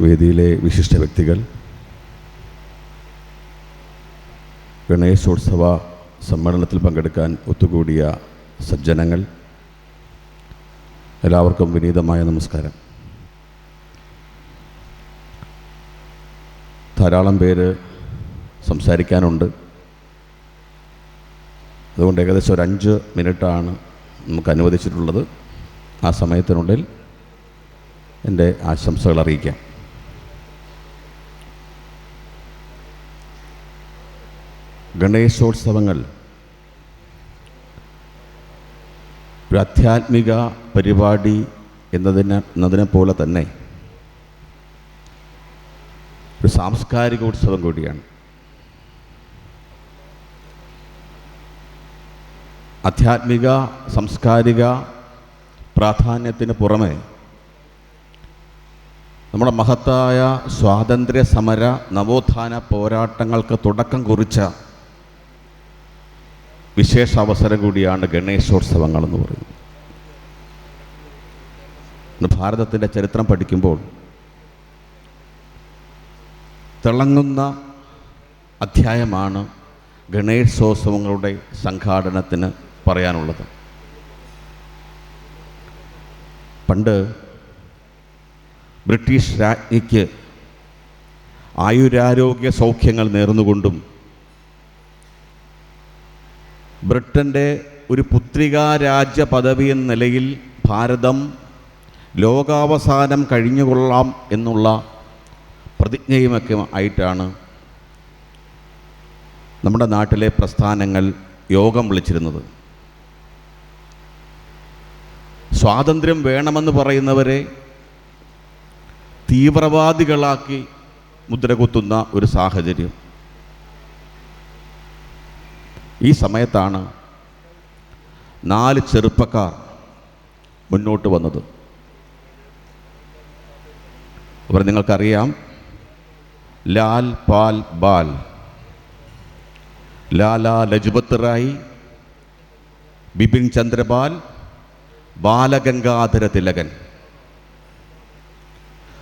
വേദിയിലെ വിശിഷ്ട വ്യക്തികൾ ഗണേശോത്സവ സമ്മേളനത്തിൽ പങ്കെടുക്കാൻ ഒത്തുകൂടിയ സജ്ജനങ്ങൾ എല്ലാവർക്കും വിനീതമായ നമസ്കാരം. ധാരാളം പേര് സംസാരിക്കാനുണ്ട്. അതുകൊണ്ട് ഏകദേശം ഒരു അഞ്ച് മിനിറ്റാണ് നമുക്ക് അനുവദിച്ചിട്ടുള്ളത്. ആ സമയത്തിനുള്ളിൽ എന്റെ ആശംസകൾ അറിയിക്കാം. ഗണേശോത്സവങ്ങൾ ഒരു ആധ്യാത്മിക പരിപാടി എന്നതിന് എന്നതിനെ പോലെ തന്നെ ഒരു സാംസ്കാരിക ഉത്സവം കൂടിയാണ്. ആധ്യാത്മിക സാംസ്കാരിക പ്രാധാന്യത്തിന് പുറമെ നമ്മുടെ മഹത്തായ സ്വാതന്ത്ര്യ സമര നവോത്ഥാന പോരാട്ടങ്ങൾക്ക് തുടക്കം കുറിച്ച വിശേഷ അവസരം കൂടിയാണ് ഗണേശോത്സവങ്ങൾ എന്ന് പറയുന്നത് ഭാരതത്തിന്റെ ചരിത്രം പഠിക്കുമ്പോൾ തിളങ്ങുന്ന അധ്യായമാണ് ഗണേശോത്സവങ്ങളുടെ സംഘാടനത്തിന് പറയാനുള്ളത്. പണ്ട് ബ്രിട്ടീഷ് രാജ്ഞിക്ക് ആയുരാരോഗ്യ സൗഖ്യങ്ങൾ നേർന്നുകൊണ്ടും ബ്രിട്ടന്റെ ഒരു പുത്രികാരാജ്യ പദവി എന്ന നിലയിൽ ഭാരതം ലോകാവസാനം കഴിഞ്ഞുകൊള്ളാം എന്നുള്ള പ്രതിജ്ഞയുമൊക്കെ ആയിട്ടാണ് നമ്മുടെ നാട്ടിലെ പ്രസ്ഥാനങ്ങൾ യോഗം വിളിച്ചിരുന്നത്. സ്വാതന്ത്ര്യം വേണമെന്ന് പറയുന്നവരെ തീവ്രവാദികളാക്കി മുദ്രകുത്തുന്ന ഒരു സാഹചര്യം. ഈ സമയത്താണ് നാല് ചെറുപ്പക്കാർ മുന്നോട്ട് വന്നത്. അവർ നിങ്ങൾക്കറിയാം. ലാൽ പാൽ ബാൽ. ലാലാ ലജ്പത് റായി ബിപിൻ ചന്ദ്രപാൽ ബാലഗംഗാധര തിലകൻ.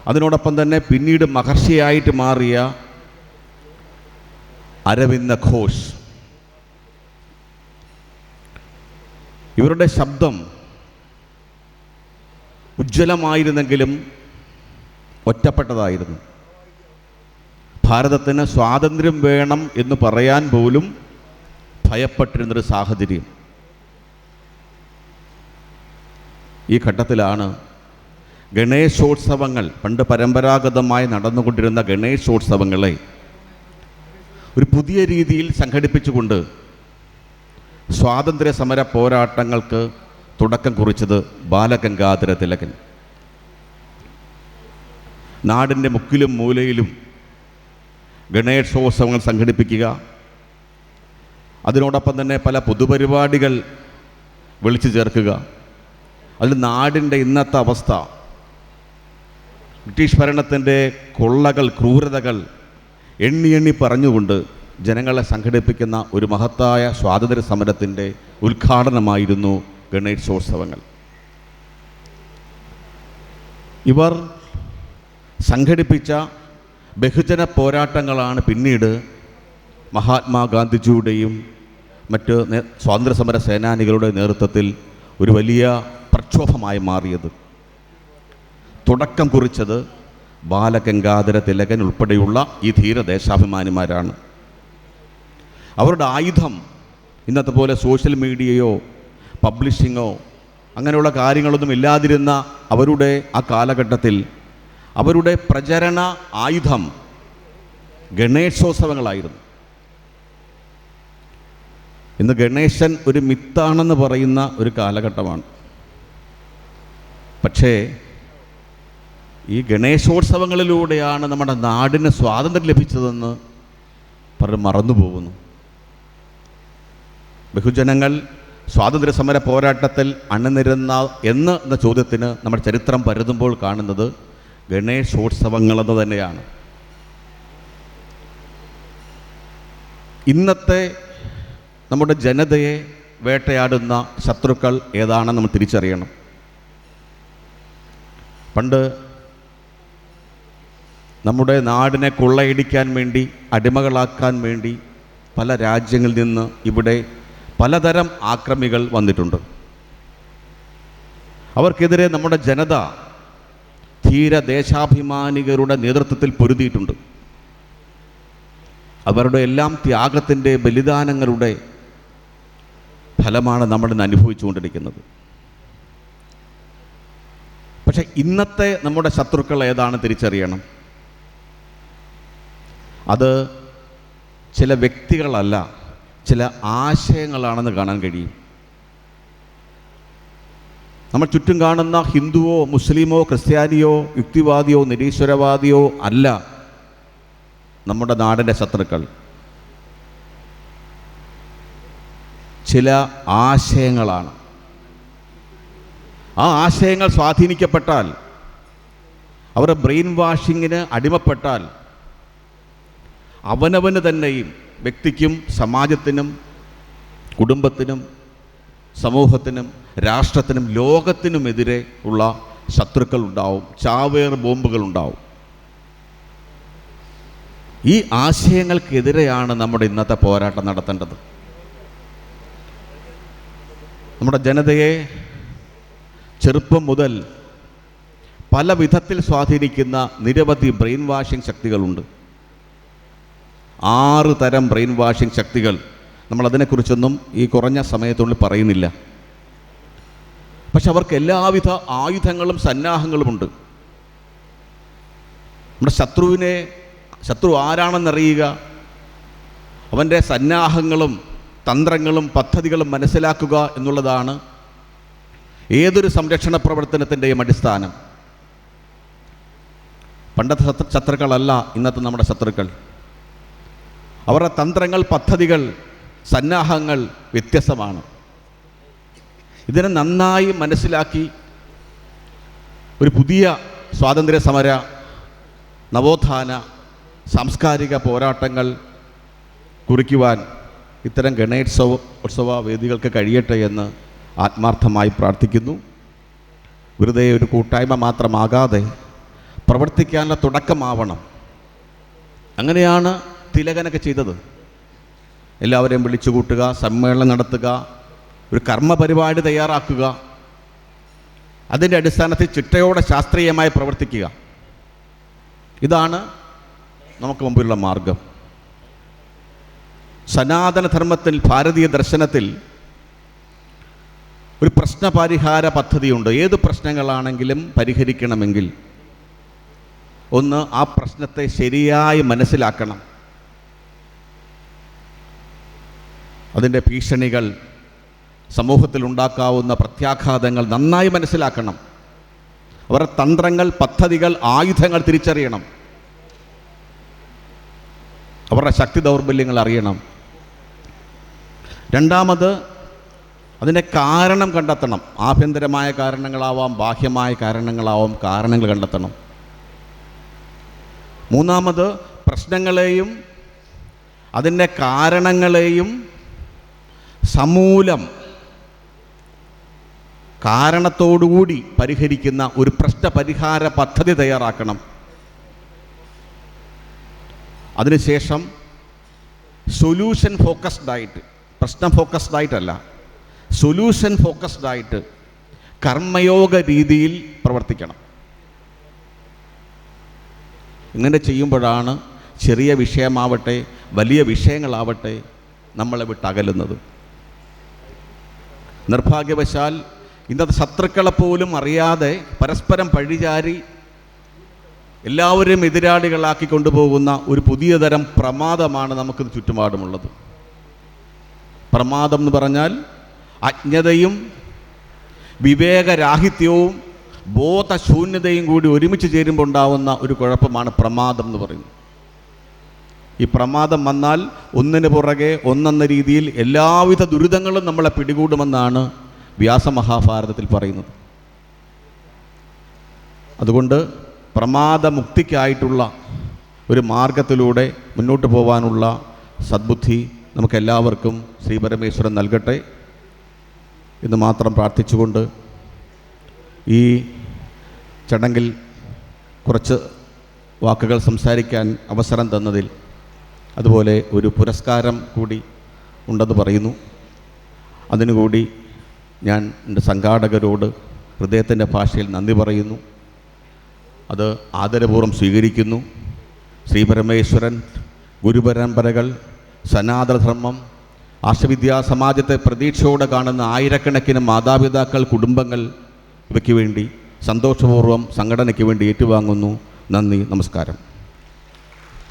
അതിനോടൊപ്പം തന്നെ പിന്നീട് മഹർഷിയായിട്ട് മാറിയ അരവിന്ദ ഘോഷ്. ഇവരുടെ ശബ്ദം ഉജ്ജ്വലമായിരുന്നെങ്കിലും ഒറ്റപ്പെട്ടതായിരുന്നു. ഭാരതത്തിന് സ്വാതന്ത്ര്യം വേണം എന്ന് പറയാൻ പോലും ഭയപ്പെട്ടിരുന്നൊരു സാഹചര്യം. ഈ ഘട്ടത്തിലാണ് ഗണേശോത്സവങ്ങൾ പണ്ട് പരമ്പരാഗതമായി നടന്നുകൊണ്ടിരുന്ന ഗണേശോത്സവങ്ങളെ ഒരു പുതിയ രീതിയിൽ സംഘടിപ്പിച്ചുകൊണ്ട് സ്വാതന്ത്ര്യ സമര പോരാട്ടങ്ങൾക്ക് തുടക്കം കുറിച്ചത് ബാലഗംഗാധര തിലകൻ നാടിന്റെ മുക്കിലും മൂലയിലും ഗണേശോത്സവങ്ങൾ സംഘടിപ്പിക്കുക. അതിനോടൊപ്പം തന്നെ പല പൊതുപരിപാടികൾ വിളിച്ചു ചേർക്കുക. അതിൽ നാടിന്റെ ഇന്നത്തെ അവസ്ഥ ബ്രിട്ടീഷ് ഭരണത്തിന്റെ കൊള്ളകൾ ക്രൂരതകൾ എണ്ണി എണ്ണി പറഞ്ഞുകൊണ്ട് ജനങ്ങളെ സംഘടിപ്പിക്കുന്ന ഒരു മഹത്തായ സ്വാതന്ത്ര്യ സമരത്തിന്റെ ഉദ്ഘാടനമായിരുന്നു ഗണേശോത്സവങ്ങൾ. ഇവർ സംഘടിപ്പിച്ച ബഹുജന പോരാട്ടങ്ങളാണ് പിന്നീട് മഹാത്മാഗാന്ധിജിയുടെയും മറ്റ് സ്വാതന്ത്ര്യ സമര സേനാനികളുടെ നേതൃത്വത്തിൽ ഒരു വലിയ പ്രക്ഷോഭമായി മാറിയത്. തുടക്കം കുറിച്ചത് ബാലഗംഗാധര തിലകൻ ഉൾപ്പെടെയുള്ള ഈ ധീര ദേശാഭിമാനിമാരാണ് അവരുടെ ആയുധം ഇന്നത്തെ പോലെ സോഷ്യൽ മീഡിയയോ പബ്ലിഷിങ്ങോ അങ്ങനെയുള്ള കാര്യങ്ങളൊന്നും ഇല്ലാതിരുന്ന അവരുടെ ആ കാലഘട്ടത്തിൽ അവരുടെ പ്രചരണ ആയുധം ഗണേശോത്സവങ്ങളായിരുന്നു. ഇന്ന് ഗണേശൻ ഒരു മിത്താണെന്ന് പറയുന്ന ഒരു കാലഘട്ടമാണ്. പക്ഷേ ഈ ഗണേശോത്സവങ്ങളിലൂടെയാണ് നമ്മുടെ നാടിന് സ്വാതന്ത്ര്യം ലഭിച്ചതെന്ന് പറഞ്ഞ് മറന്നു പോകുന്നു ബഹുജനങ്ങൾ സ്വാതന്ത്ര്യ സമര പോരാട്ടത്തിൽ അണിനിരുന്ന എന്ന് എന്ന ചോദ്യത്തിന് നമ്മുടെ ചരിത്രം പരതുമ്പോൾ കാണുന്നത് ഗണേശോത്സവങ്ങളെന്ന് തന്നെയാണ്. ഇന്നത്തെ നമ്മുടെ ജനതയെ വേട്ടയാടുന്ന ശത്രുക്കൾ ഏതാണെന്ന് നമ്മൾ തിരിച്ചറിയണം. പണ്ട് നമ്മുടെ നാടിനെ കൊള്ളയിടിക്കാൻ വേണ്ടി അടിമകളാക്കാൻ വേണ്ടി പല രാജ്യങ്ങളിൽ നിന്ന് ഇവിടെ പലതരം ആക്രമികൾ വന്നിട്ടുണ്ട്. അവർക്കെതിരെ നമ്മുടെ ജനത ധീര ദേശാഭിമാനികരുടെ നേതൃത്വത്തിൽ പൊരുതിയിട്ടുണ്ട്. അവരുടെ എല്ലാം ത്യാഗത്തിന്റെ ബലിദാനങ്ങളുടെ ഫലമാണ് നമ്മൾ ഇന്ന് അനുഭവിച്ചുകൊണ്ടിരിക്കുന്നത്. പക്ഷെ ഇന്നത്തെ നമ്മുടെ ശത്രുക്കൾ ഏതാണ് തിരിച്ചറിയണം? അത് ചില വ്യക്തികളല്ല ചില ആശയങ്ങളാണെന്ന് കാണാൻ കഴിയും. നമ്മൾ ചുറ്റും കാണുന്ന ഹിന്ദുവോ മുസ്ലിമോ ക്രിസ്ത്യാനിയോ യുക്തിവാദിയോ നിരീശ്വരവാദിയോ അല്ല നമ്മുടെ നാടിന്റെ ശത്രുക്കൾ. ചില ആശയങ്ങളാണ്. ആ ആശയങ്ങൾ സ്വാധീനിക്കപ്പെട്ടാൽ അവർ ബ്രെയിൻ വാഷിങ്ങിന് അടിമപ്പെട്ടാൽ അവനവന് തന്നെയും വ്യക്തിക്കും സമാജത്തിനും കുടുംബത്തിനും സമൂഹത്തിനും രാഷ്ട്രത്തിനും ലോകത്തിനുമെതിരെ ഉള്ള ശത്രുക്കൾ ഉണ്ടാവും ചാവേർ ബോംബുകൾ ഉണ്ടാവും. ഈ ആശയങ്ങൾക്കെതിരെയാണ് നമ്മുടെ ഇന്നത്തെ പോരാട്ടം നടത്തേണ്ടത്. നമ്മുടെ ജനതയെ ചെറുപ്പം മുതൽ പല വിധത്തിൽ സ്വാധീനിക്കുന്ന നിരവധി ബ്രെയിൻ വാഷിംഗ് ശക്തികളുണ്ട്. ആറ് തരം ബ്രെയിൻ വാഷിംഗ് ശക്തികൾ. നമ്മൾ അതിനെക്കുറിച്ചൊന്നും ഈ കുറഞ്ഞ സമയത്തുള്ളിൽ പറയുന്നില്ല. പക്ഷെ അവർക്ക് എല്ലാവിധ ആയുധങ്ങളും സന്നാഹങ്ങളുമുണ്ട്. നമ്മുടെ ശത്രുവിനെ ശത്രു ആരാണെന്നറിയുക അവന്റെ സന്നാഹങ്ങളും തന്ത്രങ്ങളും പദ്ധതികളും മനസ്സിലാക്കുക എന്നുള്ളതാണ് ഏതൊരു സംരക്ഷണ പ്രവർത്തനത്തിന്റെയും അടിസ്ഥാനം. പണ്ടത്തെ ശത്രു ശത്രുക്കളല്ല ഇന്നത്തെ നമ്മുടെ ശത്രുക്കൾ. അവരുടെ തന്ത്രങ്ങൾ പദ്ധതികൾ സന്നാഹങ്ങൾ വ്യത്യസ്തമാണ്. ഇതിനെ നന്നായി മനസ്സിലാക്കി ഒരു പുതിയ സ്വാതന്ത്ര്യ സമര നവോത്ഥാന സാംസ്കാരിക പോരാട്ടങ്ങൾ കുറിക്കുവാൻ ഇത്തരം ഗണേശോത്സവ ഉത്സവ വേദികൾക്ക് കഴിയട്ടെ എന്ന് ആത്മാർത്ഥമായി പ്രാർത്ഥിക്കുന്നു. വെറുതെ ഒരു കൂട്ടായ്മ മാത്രമാകാതെ പ്രവർത്തിക്കാനുള്ള തുടക്കമാവണം. അങ്ങനെയാണ് തിലകനൊക്കെ ചെയ്തത്. എല്ലാവരെയും വിളിച്ചു കൂട്ടുക സമ്മേളനം നടത്തുക ഒരു കർമ്മ പരിപാടി തയ്യാറാക്കുക. അതിന്റെ അടിസ്ഥാനത്തിൽ ചിട്ടയോടെ ശാസ്ത്രീയമായി പ്രവർത്തിക്കുക. ഇതാണ് നമുക്ക് മുമ്പിലുള്ള മാർഗം. സനാതനധർമ്മത്തിൽ ഭാരതീയ ദർശനത്തിൽ ഒരു പ്രശ്നപരിഹാര പദ്ധതിയുണ്ട്. ഏത് പ്രശ്നങ്ങളാണെങ്കിലും പരിഹരിക്കണമെങ്കിൽ ഒന്ന് ആ പ്രശ്നത്തെ ശരിയായി മനസ്സിലാക്കണം. അതിന്റെ ഭീഷണികൾ സമൂഹത്തിൽ ഉണ്ടാക്കാവുന്ന പ്രത്യാഘാതങ്ങൾ നന്നായി മനസ്സിലാക്കണം. അവരുടെ തന്ത്രങ്ങൾ പദ്ധതികൾ ആയുധങ്ങൾ തിരിച്ചറിയണം. അവരുടെ ശക്തി ദൗർബല്യങ്ങൾ അറിയണം. രണ്ടാമത് അതിന്റെ കാരണം കണ്ടെത്തണം. ആഭ്യന്തരമായ കാരണങ്ങളാവാം ബാഹ്യമായ കാരണങ്ങളാവാം കാരണങ്ങൾ കണ്ടെത്തണം. മൂന്നാമത് പ്രശ്നങ്ങളെയും അതിന്റെ കാരണങ്ങളെയും സമൂലം കാരണത്തോടുകൂടി പരിഹരിക്കുന്ന ഒരു പ്രശ്ന പരിഹാര പദ്ധതി തയ്യാറാക്കണം. അതിനുശേഷം സൊല്യൂഷൻ ഫോക്കസ്ഡ് ആയിട്ട് പ്രശ്നം ഫോക്കസ്ഡ് ആയിട്ടല്ല സൊല്യൂഷൻ ഫോക്കസ്ഡ് ആയിട്ട് കർമ്മയോഗ രീതിയിൽ പ്രവർത്തിക്കണം. ഇങ്ങനെ ചെയ്യുമ്പോഴാണ് ചെറിയ വിഷയമാവട്ടെ വലിയ വിഷയങ്ങളാവട്ടെ നമ്മളെ വിട്ടകലുന്നത്. നിർഭാഗ്യവശാൽ ഇന്നത്തെ ശത്രുക്കളെ പോലും അറിയാതെ പരസ്പരം പഴിചാരി എല്ലാവരെയും എതിരാളികളാക്കി കൊണ്ടുപോകുന്ന ഒരു പുതിയ തരം പ്രമാദമാണ് നമുക്ക് ചുറ്റുപാടുമുള്ളത്. പ്രമാദം എന്ന് പറഞ്ഞാൽ അജ്ഞതയും വിവേകരാഹിത്യവും ബോധശൂന്യതയും കൂടി ഒരുമിച്ച് ചേരുമ്പോൾ ഉണ്ടാവുന്ന ഒരു കുഴപ്പമാണ് പ്രമാദം എന്ന് പറയുന്നത്. ഈ പ്രമാദം വന്നാൽ ഒന്നിന് പുറകെ ഒന്നെന്ന രീതിയിൽ എല്ലാവിധ ദുരിതങ്ങളും നമ്മളെ പിടികൂടുമെന്നാണ് വ്യാസമഹാഭാരതത്തിൽ പറയുന്നത്. അതുകൊണ്ട് പ്രമാദമുക്തിക്കായിട്ടുള്ള ഒരു മാർഗത്തിലൂടെ മുന്നോട്ട് പോകാനുള്ള സദ്ബുദ്ധി നമുക്കെല്ലാവർക്കും ശ്രീ പരമേശ്വരൻ നൽകട്ടെ എന്ന് മാത്രം പ്രാർത്ഥിച്ചുകൊണ്ട് ഈ ചടങ്ങിൽ കുറച്ച് വാക്കുകൾ സംസാരിക്കാൻ അവസരം തന്നതിൽ അതുപോലെ ഒരു പുരസ്കാരം കൂടി ഉണ്ടെന്ന് പറയുന്നു. അതിനുകൂടി ഞാൻ എന്റെ സംഘാടകരോട് ഹൃദയത്തിന്റെ ഭാഷയിൽ നന്ദി പറയുന്നു. അത് ആദരപൂർവം സ്വീകരിക്കുന്നു. ശ്രീപരമേശ്വരൻ ഗുരുപരമ്പരകൾ സനാതനധർമ്മം ആശവിദ്യാ സമാജത്തെ പ്രതീക്ഷയോടെ കാണുന്ന ആയിരക്കണക്കിന് മാതാപിതാക്കൾ കുടുംബങ്ങൾ ഇവയ്ക്ക് വേണ്ടി സന്തോഷപൂർവം സംഘടനയ്ക്ക് വേണ്ടി ഏറ്റുവാങ്ങുന്നു. നന്ദി നമസ്കാരം.